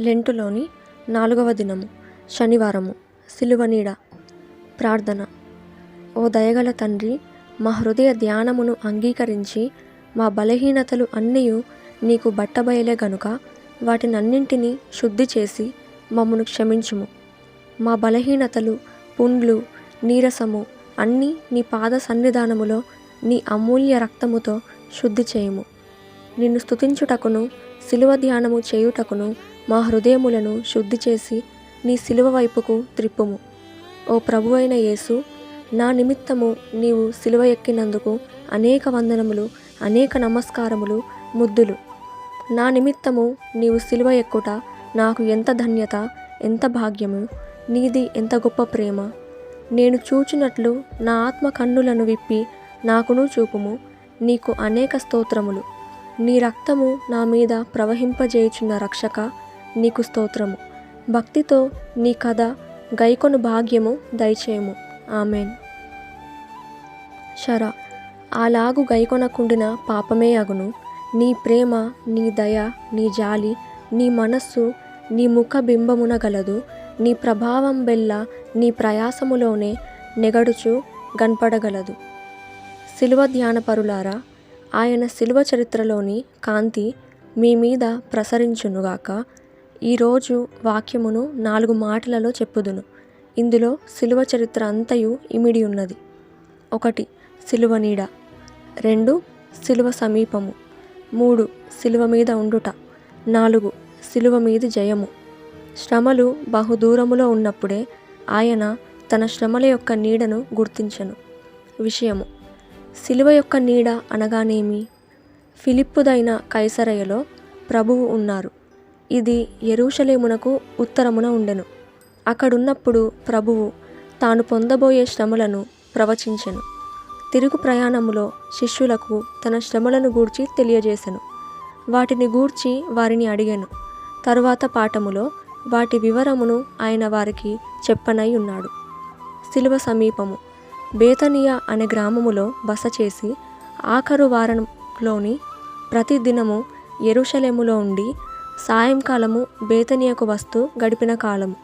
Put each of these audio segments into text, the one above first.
లెంటులోని నాలుగవ దినము శనివారము సిలువనీడ ప్రార్థన. ఓ దయగల తండ్రి మా హృదయ ధ్యానమును అంగీకరించి మా బలహీనతలు అన్నీయు నీకు బట్టబయలే గనుక వాటినన్నింటినీ శుద్ధి చేసి మమ్మను క్షమించుము. మా బలహీనతలు పుండ్లు నీరసము అన్నీ నీ పాద సన్నిధానములో నీ అమూల్య రక్తముతో శుద్ధి చేయుము. నిన్ను స్థుతించుటకును శిలువ ధ్యానము చేయుటకును మా హృదయములను శుద్ధి చేసి నీ శిలువ వైపుకు త్రిప్పుము. ఓ ప్రభు అయిన యేసు నా నిమిత్తము నీవు శిలువ ఎక్కినందుకు అనేక వందనములు అనేక నమస్కారములు ముద్దులు. నా నిమిత్తము నీవు శిలువ ఎక్కుట నాకు ఎంత ధన్యత ఎంత భాగ్యము నీది ఎంత గొప్ప ప్రేమ. నేను చూచినట్లు నా ఆత్మ కన్నులను విప్పి నాకును చూపుము నీకు అనేక స్తోత్రములు. నీ రక్తము నా మీద ప్రవహింపజేయుచున్న రక్షక నీకు స్తోత్రము. భక్తితో నీ కథ గైకొను భాగ్యము దయచేయము. ఆమెన్. శర అలాగు గైకొనకుండిన పాపమే అగును. నీ ప్రేమ నీ దయ నీ జాలి నీ మనస్సు నీ ముఖ బింబమున గలదు. నీ ప్రభావం బెల్ల నీ ప్రయాసములోనే నెగడుచు గన్పడగలదు. శిలువ ధ్యానపరులారా ఆయన శిలువ చరిత్రలోని కాంతి మీ మీద ప్రసరించునుగాక. ఈరోజు వాక్యమును నాలుగు మాటలలో చెప్పుదును. ఇందులో శిలువ చరిత్ర అంతయు ఇమిడి ఉన్నది. ఒకటి శిలువ నీడ. రెండు శిలువ సమీపము. మూడు శిలువ మీద ఉండుట. నాలుగు శిలువ మీద జయము. శ్రమలు బహుదూరములో ఉన్నప్పుడే ఆయన తన శ్రమల యొక్క నీడను గుర్తించను. విషయము శిలువ యొక్క నీడ అనగానేమి? ఫిలిప్పుదైన కైసరయలో ప్రభువు ఉన్నారు. ఇది ఎరుషలేమునకు ఉత్తరమున ఉండెను. అక్కడున్నప్పుడు ప్రభువు తాను పొందబోయే శ్రమలను ప్రవచించెను. తిరుగు ప్రయాణములో శిష్యులకు తన శ్రమలను గూర్చి తెలియజేశను వాటిని గూర్చి వారిని అడిగాను. తరువాత పాఠములో వాటి వివరమును ఆయన వారికి చెప్పనై ఉన్నాడు. శిలువ సమీపము బేతనియా అనే గ్రామములో బస చేసి ఆఖరు వారంలోని ప్రతిదినము ఎరుషలేములో ఉండి సాయంకాలము బేతనియకు వస్తూ గడిపిన కాలము.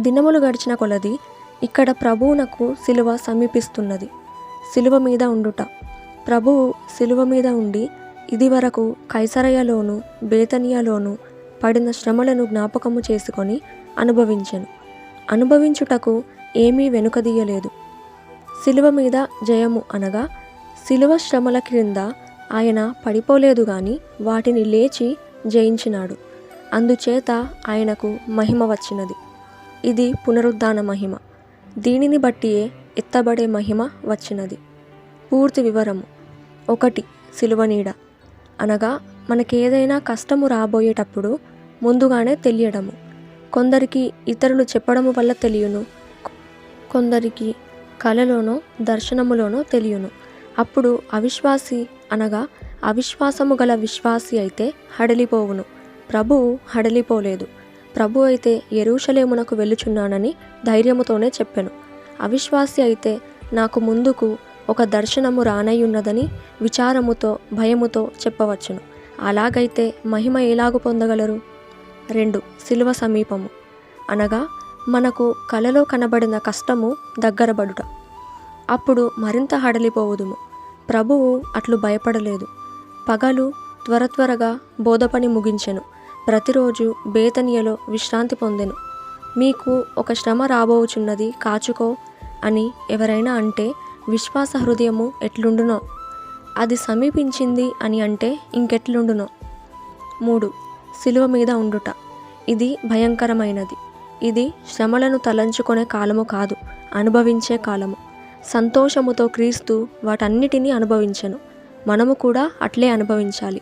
దినములు గడిచిన కొలది ఇక్కడ ప్రభువునకు శిలువ సమీపిస్తున్నది. శిలువ మీద ఉండుట. ప్రభువు శిలువ మీద ఉండి ఇదివరకు కైసరయలోను బేతనియలోను పడిన శ్రమలను జ్ఞాపకము చేసుకొని అనుభవించెను. అనుభవించుటకు ఏమీ వెనుకదీయలేదు శిలువ మీద జయము అనగా శిలువ శ్రమల క్రింద ఆయన పడిపోలేదు గాని వాటిని లేచి జయించినాడు. అందుచేత ఆయనకు మహిమ వచ్చినది. ఇది పునరుద్ధాన మహిమ. దీనిని బట్టియే ఎత్తబడే మహిమ వచ్చినది. పూర్తి వివరము. ఒకటి శిలువ నీడ. అనగా మనకేదైనా కష్టము రాబోయేటప్పుడు ముందుగానే తెలియడము. కొందరికి ఇతరులు చెప్పడము వల్ల తెలియను. కొందరికి కలలోనో దర్శనములోనో తెలియను. అప్పుడు అవిశ్వాసి అనగా అవిశ్వాసము గల విశ్వాసి అయితే హడలిపోవును. ప్రభువు హడలిపోలేదు. ప్రభు అయితే ఎరుషలేమునకు వెళ్ళుచున్నానని ధైర్యముతోనే చెప్పెను. అవిశ్వాసి అయితే నాకు ముందుకు ఒక దర్శనము రానయ్యున్నదని విచారముతో భయముతో చెప్పవచ్చును. అలాగైతే మహిమ ఎలాగు పొందగలరు? రెండు శిలువ సమీపము. అనగా మనకు కలలో కనబడిన కష్టము దగ్గరబడుట. అప్పుడు మరింత హడలిపోవుదుము. ప్రభువు అట్లు భయపడలేదు. పగలు త్వర త్వరగా బోధపని ముగించెను. ప్రతిరోజు బేతనియలో విశ్రాంతి పొందెను. మీకు ఒక శ్రమ రాబోచున్నది కాచుకో అని ఎవరైనా అంటే విశ్వాస హృదయము ఎట్లుండునో? అది సమీపించింది అని అంటే ఇంకెట్లుండునో? మూడు. శిలువ మీద ఉండుట. ఇది భయంకరమైనది. ఇది శ్రమలను తలంచుకునే కాలము కాదు అనుభవించే కాలము. సంతోషముతో క్రీస్తు వాటన్నిటినీ అనుభవించెను. మనము కూడా అట్లే అనుభవించాలి.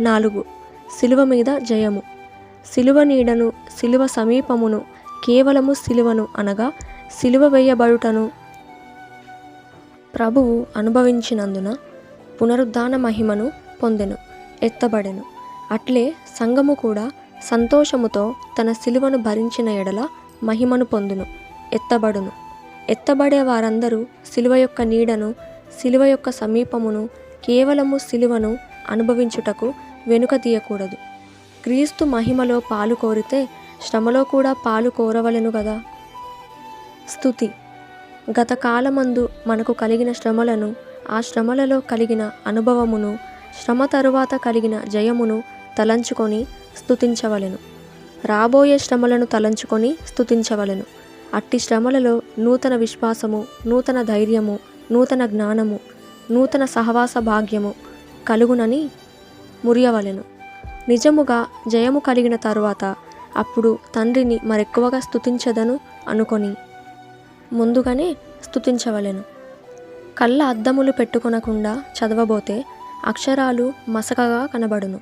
నాలుగు. శిలువ మీద జయము. శిలువ నీడను శిలువ సమీపమును కేవలము శిలువను అనగా శిలువ వేయబడుటను ప్రభువు అనుభవించినందున పునరుద్ధాన మహిమను పొందెను ఎత్తబడెను. అట్లే సంఘము కూడా సంతోషముతో తన శిలువను భరించిన ఎడల మహిమను పొందును ఎత్తబడును. ఎత్తబడే వారందరూ శిలువ యొక్క నీడను శిలువ యొక్క సమీపమును కేవలము శిలువను అనుభవించుటకు వెనుక తీయకూడదు. క్రీస్తు మహిమలో పాలు కోరితే శ్రమలో కూడా పాలు కోరవలెను కదా స్థుతి గత కాలమందు మనకు కలిగిన శ్రమలను ఆ శ్రమలలో కలిగిన అనుభవమును శ్రమ తరువాత కలిగిన జయమును తలంచుకొని స్థుతించవలెను రాబోయే శ్రమలను తలంచుకొని స్థుతించవలెను అట్టి శ్రమలలో నూతన విశ్వాసము నూతన ధైర్యము నూతన జ్ఞానము నూతన సహవాస భాగ్యము కలుగునని మురియవలెను. నిజముగా జయము కలిగిన తరువాత అప్పుడు తండ్రిని మరెక్కువగా స్తుతించదను అనుకొని ముందుగానే స్తుతించవలెను. కళ్ళ అద్దములు పెట్టుకొనకుండా చదవబోతే అక్షరాలు మసకగా కనబడును.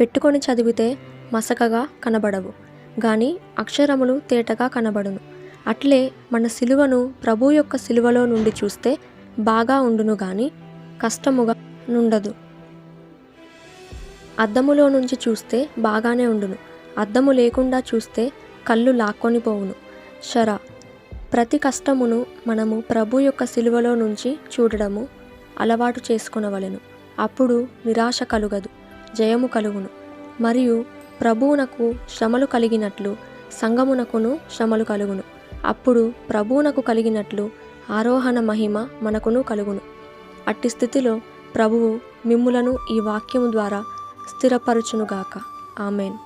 పెట్టుకొని చదివితే మసకగా కనబడవు గాని అక్షరములు తేటగా కనబడును. అట్లే మన సిలువను ప్రభు యొక్క సిలువలో నుండి చూస్తే బాగా ఉండును గాని కష్టముగా నుండదు. అద్దములో నుంచి చూస్తే బాగానే ఉండును. అద్దము లేకుండా చూస్తే కళ్ళు లాక్కొని పోవును. షరా ప్రతి కష్టమును మనము ప్రభు యొక్క సిలువలో నుంచి చూడడము అలవాటు చేసుకునవలెను. అప్పుడు నిరాశ కలుగదు జయము కలుగును. మరియు ప్రభువునకు శ్రమలు కలిగినట్లు సంగమునకును శ్రమలు కలుగును. అప్పుడు ప్రభువునకు కలిగినట్లు ఆరోహణ మహిమ మనకును కలుగును. అట్టి స్థితిలో ప్రభువు మిమ్ములను ఈ వాక్యము ద్వారా స్థిరపరచునుగాక. ఆమెన్.